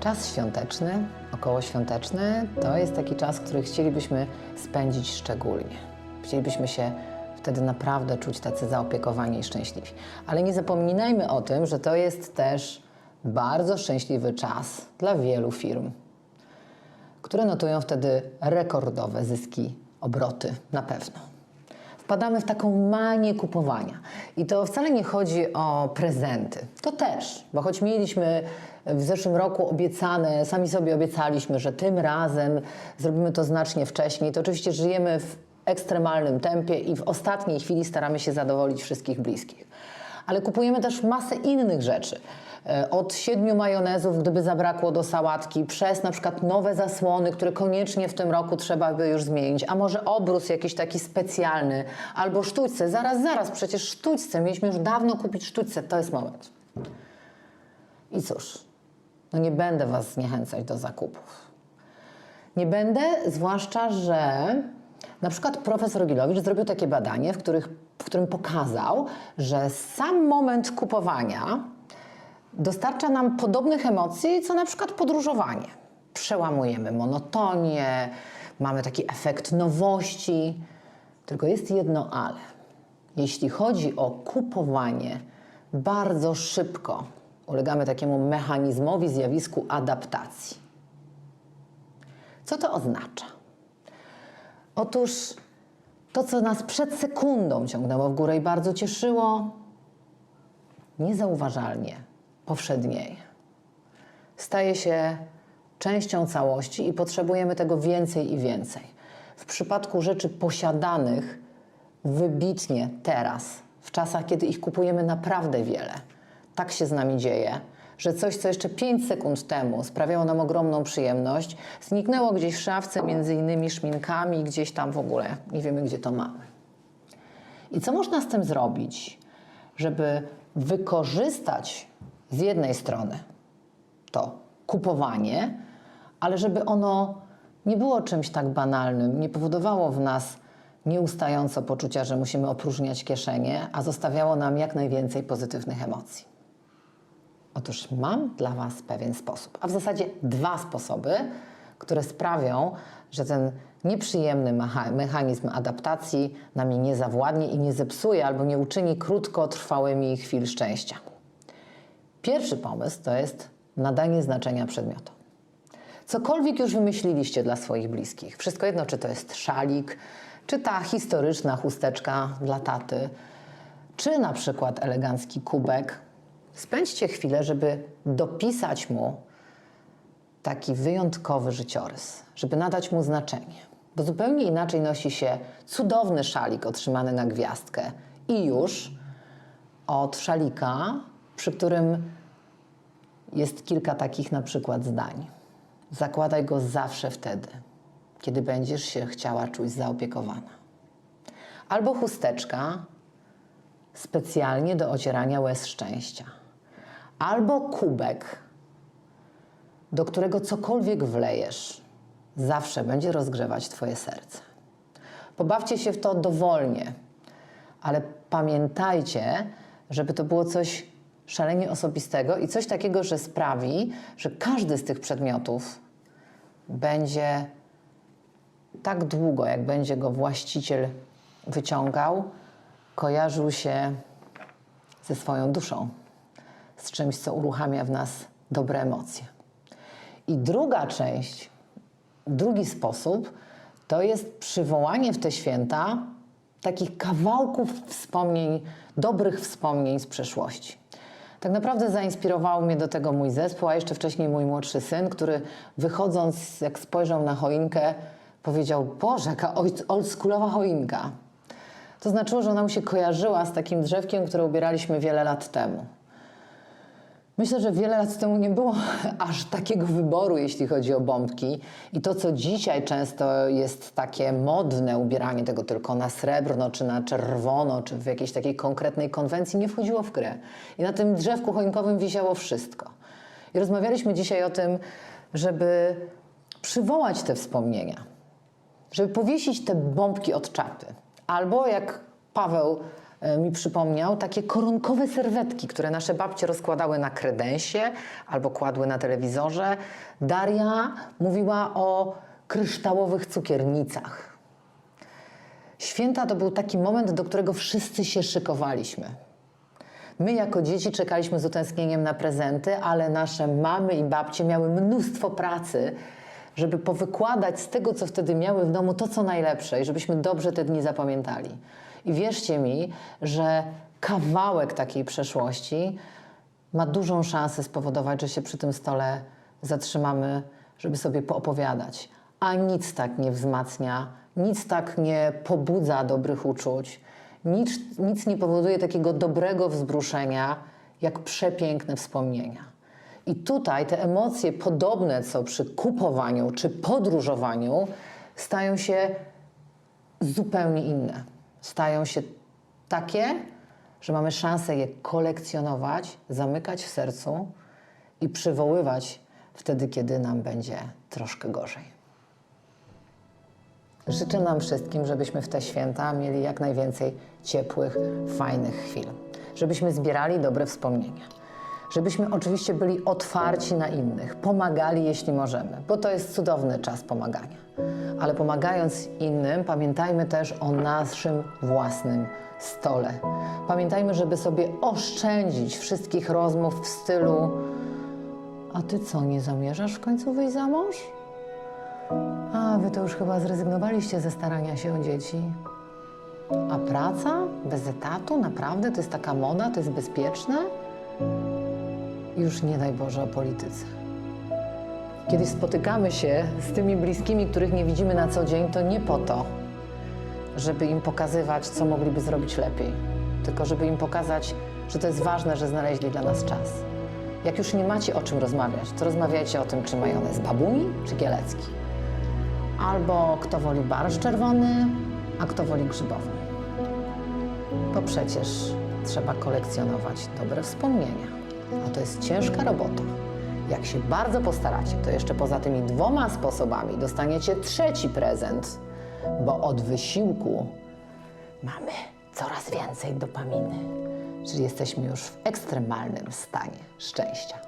Czas świąteczny, okołoświąteczny, to jest taki czas, który chcielibyśmy spędzić szczególnie. Chcielibyśmy się wtedy naprawdę czuć tacy zaopiekowani i szczęśliwi. Ale nie zapominajmy o tym, że to jest też bardzo szczęśliwy czas dla wielu firm, które notują wtedy rekordowe zyski, obroty na pewno. Wpadamy w taką manię kupowania. I to wcale nie chodzi o prezenty. To też, bo choć mieliśmy w zeszłym roku obiecane, sami sobie obiecaliśmy, że tym razem zrobimy to znacznie wcześniej, to oczywiście żyjemy w ekstremalnym tempie i w ostatniej chwili staramy się zadowolić wszystkich bliskich. Ale kupujemy też masę innych rzeczy. E, Od siedmiu majonezów, gdyby zabrakło do sałatki, przez na przykład nowe zasłony, które koniecznie w tym roku trzeba by już zmienić, a może obrus jakiś taki specjalny, albo sztućce. Zaraz, zaraz, przecież sztućce, mieliśmy już dawno kupić sztućce, to jest moment. I cóż, no nie będę Was zniechęcać do zakupów. Nie będę, zwłaszcza, że na przykład profesor Gilowicz zrobił takie badanie, w, których, w którym pokazał, że sam moment kupowania dostarcza nam podobnych emocji, co na przykład podróżowanie. Przełamujemy monotonię, mamy taki efekt nowości. Tylko jest jedno ale. Jeśli chodzi o kupowanie, bardzo szybko ulegamy takiemu mechanizmowi, zjawisku adaptacji. Co to oznacza? Otóż to, co nas przed sekundą ciągnęło w górę i bardzo cieszyło, niezauważalnie powszednieje. Staje się częścią całości i potrzebujemy tego więcej i więcej. W przypadku rzeczy posiadanych wybitnie teraz, w czasach, kiedy ich kupujemy naprawdę wiele, tak się z nami dzieje, że coś, co jeszcze 5 sekund temu sprawiało nam ogromną przyjemność, zniknęło gdzieś w szafce między innymi szminkami, gdzieś tam w ogóle nie wiemy, gdzie to mamy. I co można z tym zrobić, żeby wykorzystać z jednej strony to kupowanie, ale żeby ono nie było czymś tak banalnym, nie powodowało w nas nieustająco poczucia, że musimy opróżniać kieszenie, a zostawiało nam jak najwięcej pozytywnych emocji. Otóż mam dla Was pewien sposób, a w zasadzie dwa sposoby, które sprawią, że ten nieprzyjemny mecha- mechanizm adaptacji nami nie zawładnie i nie zepsuje albo nie uczyni krótkotrwałymi chwil szczęścia. Pierwszy pomysł to jest nadanie znaczenia przedmiotom. Cokolwiek już wymyśliliście dla swoich bliskich, wszystko jedno, czy to jest szalik, czy ta historyczna chusteczka dla taty, czy na przykład elegancki kubek, spędźcie chwilę, żeby dopisać mu taki wyjątkowy życiorys, żeby nadać mu znaczenie. Bo zupełnie inaczej nosi się cudowny szalik otrzymany na gwiazdkę i już od szalika, przy którym jest kilka takich na przykład zdań. Zakładaj go zawsze wtedy, kiedy będziesz się chciała czuć zaopiekowana. Albo chusteczka specjalnie do ocierania łez szczęścia. Albo kubek, do którego cokolwiek wlejesz, zawsze będzie rozgrzewać Twoje serce. Pobawcie się w to dowolnie, ale pamiętajcie, żeby to było coś szalenie osobistego i coś takiego, że sprawi, że każdy z tych przedmiotów będzie tak długo, jak będzie go właściciel wyciągał, kojarzył się ze swoją duszą, z czymś, co uruchamia w nas dobre emocje. I druga część, drugi sposób, to jest przywołanie w te święta takich kawałków wspomnień, dobrych wspomnień z przeszłości. Tak naprawdę zainspirował mnie do tego mój zespół, a jeszcze wcześniej mój młodszy syn, który wychodząc, jak spojrzał na choinkę, powiedział: Boże, jaka oldschoolowa choinka. To znaczyło, że ona mu się kojarzyła z takim drzewkiem, które ubieraliśmy wiele lat temu. Myślę, że wiele lat temu nie było aż takiego wyboru, jeśli chodzi o bombki. I to, co dzisiaj często jest takie modne, ubieranie tego tylko na srebrno, czy na czerwono, czy w jakiejś takiej konkretnej konwencji, nie wchodziło w grę. I na tym drzewku choinkowym wisiało wszystko. I rozmawialiśmy dzisiaj o tym, żeby przywołać te wspomnienia, żeby powiesić te bombki od czapy. Albo jak Paweł mi przypomniał takie koronkowe serwetki, które nasze babcie rozkładały na kredensie albo kładły na telewizorze. Daria mówiła o kryształowych cukiernicach. Święta to był taki moment, do którego wszyscy się szykowaliśmy. My jako dzieci czekaliśmy z utęsknieniem na prezenty, ale nasze mamy i babcie miały mnóstwo pracy, żeby powykładać z tego, co wtedy miały w domu, to co najlepsze i żebyśmy dobrze te dni zapamiętali. I wierzcie mi, że kawałek takiej przeszłości ma dużą szansę spowodować, że się przy tym stole zatrzymamy, żeby sobie poopowiadać. A nic tak nie wzmacnia, nic tak nie pobudza dobrych uczuć, nic, nic nie powoduje takiego dobrego wzruszenia, jak przepiękne wspomnienia. I tutaj te emocje, podobne co przy kupowaniu czy podróżowaniu, stają się zupełnie inne. Stają się takie, że mamy szansę je kolekcjonować, zamykać w sercu i przywoływać wtedy, kiedy nam będzie troszkę gorzej. Życzę nam wszystkim, żebyśmy w te święta mieli jak najwięcej ciepłych, fajnych chwil. Żebyśmy zbierali dobre wspomnienia. Żebyśmy oczywiście byli otwarci na innych, pomagali jeśli możemy, bo to jest cudowny czas pomagania. Ale pomagając innym, pamiętajmy też o naszym własnym stole. Pamiętajmy, żeby sobie oszczędzić wszystkich rozmów w stylu: A ty co, nie zamierzasz w końcu wyjść za mąż? A, wy to już chyba zrezygnowaliście ze starania się o dzieci. A praca? Bez etatu? Naprawdę? To jest taka moda? To jest bezpieczne? Już nie daj Boże o polityce. Kiedy spotykamy się z tymi bliskimi, których nie widzimy na co dzień, to nie po to, żeby im pokazywać, co mogliby zrobić lepiej, tylko żeby im pokazać, że to jest ważne, że znaleźli dla nas czas. Jak już nie macie o czym rozmawiać, to rozmawiajcie o tym, czy majonez babuni, czy gielecki. Albo kto woli barszcz czerwony, a kto woli grzybową. Bo przecież trzeba kolekcjonować dobre wspomnienia. A to jest ciężka robota. Jak się bardzo postaracie, to jeszcze poza tymi dwoma sposobami dostaniecie trzeci prezent, bo od wysiłku mamy coraz więcej dopaminy, czyli jesteśmy już w ekstremalnym stanie szczęścia.